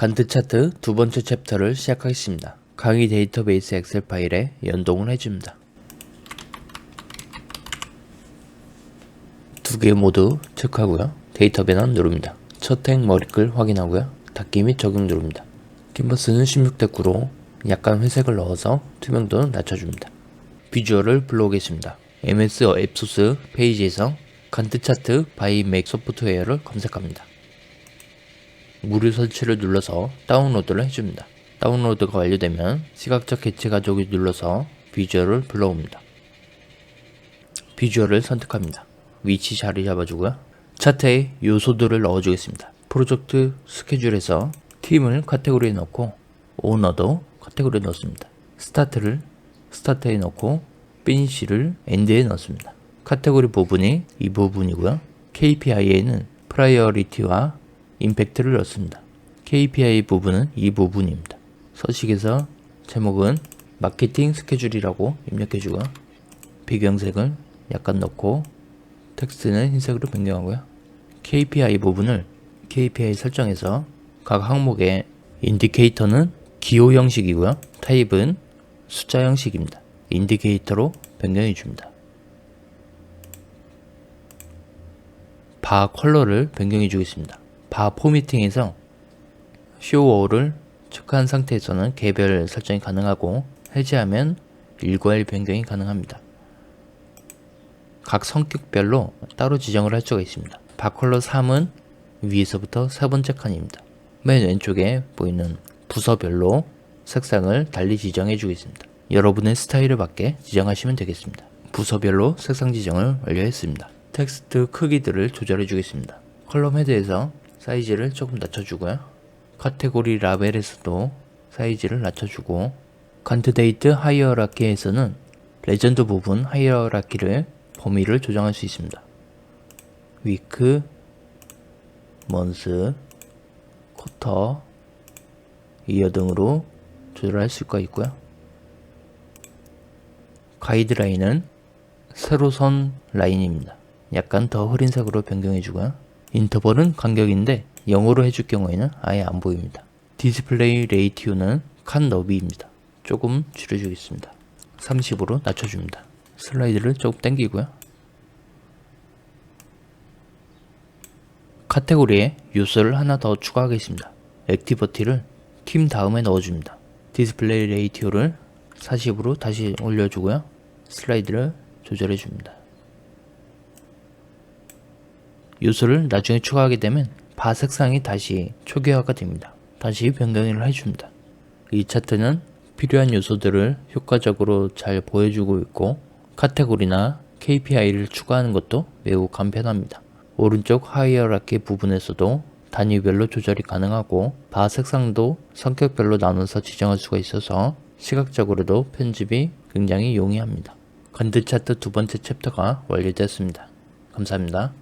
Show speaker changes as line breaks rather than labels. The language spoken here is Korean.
간트 차트 두 번째 챕터를 시작하겠습니다. 강의 데이터베이스 엑셀 파일에 연동을 해줍니다. 두 개 모두 체크하고요. 데이터 변환 누릅니다. 첫 행 머리글 확인하고요. 닫기 및 적용 누릅니다. 캔버스는 16대 9로 약간 회색을 넣어서 투명도는 낮춰줍니다. 비주얼을 불러오겠습니다. MS 앱소스 페이지에서 간트 차트 바이 맥 소프트웨어를 검색합니다. 무료 설치를 눌러서 다운로드를 해줍니다. 다운로드가 완료되면 시각적 개체 가족을 눌러서 비주얼을 불러옵니다. 비주얼을 선택합니다. 위치 자리 잡아주고요. 차트에 요소들을 넣어주겠습니다. 프로젝트 스케줄에서 팀을 카테고리에 넣고 오너도 카테고리에 넣습니다. 스타트를 스타트에 넣고 피니시를 엔드에 넣습니다. 카테고리 부분이 이 부분이고요. KPI에는 프라이어리티와 임팩트를 넣습니다. KPI 부분은 이 부분입니다. 서식에서 제목은 마케팅 스케줄이라고 입력해주고 배경색을 약간 넣고 텍스트는 흰색으로 변경하고요. KPI 부분을 KPI 설정에서 각 항목의 인디케이터는 기호 형식이고요. 타입은 숫자 형식입니다. 인디케이터로 변경해 줍니다. 바 컬러를 변경해 주겠습니다. 바 포미팅에서 쇼워를 체크한 상태에서는 개별 설정이 가능하고 해제하면 일괄 변경이 가능합니다. 각 성격별로 따로 지정을 할 수가 있습니다. 바컬러 3은 위에서부터 세 번째 칸입니다. 맨 왼쪽에 보이는 부서별로 색상을 달리 지정해 주겠습니다. 여러분의 스타일에 맞게 지정하시면 되겠습니다. 부서별로 색상 지정을 완료했습니다. 텍스트 크기들을 조절해 주겠습니다. 컬럼 헤드에서 사이즈를 조금 낮춰주고요. 카테고리 라벨에서도 사이즈를 낮춰주고 간트 데이트 하이어라키에서는 레전드 부분 하이어라키를 범위를 조정할 수 있습니다. 위크, 먼스, 쿼터, 이어 등으로 조절할 수가 있고요. 가이드라인은 세로선 라인입니다. 약간 더 흐린 색으로 변경해주고요. 인터벌은 간격인데 0으로 해줄 경우에는 아예 안 보입니다. 디스플레이 레이티오는 칸 너비입니다. 조금 줄여주겠습니다. 30으로 낮춰줍니다. 슬라이드를 조금 당기고요. 카테고리에 요소를 하나 더 추가하겠습니다. 액티버티를 팀 다음에 넣어줍니다. 디스플레이 레이티오를 40으로 다시 올려주고요. 슬라이드를 조절해줍니다. 요소를 나중에 추가하게 되면 바 색상이 다시 초기화가 됩니다. 다시 변경을 해줍니다. 이 차트는 필요한 요소들을 효과적으로 잘 보여주고 있고 카테고리나 KPI를 추가하는 것도 매우 간편합니다. 오른쪽 하이어라키 부분에서도 단위별로 조절이 가능하고 바 색상도 성격별로 나눠서 지정할 수가 있어서 시각적으로도 편집이 굉장히 용이합니다. 간드 차트 두 번째 챕터가 완료되었습니다. 감사합니다.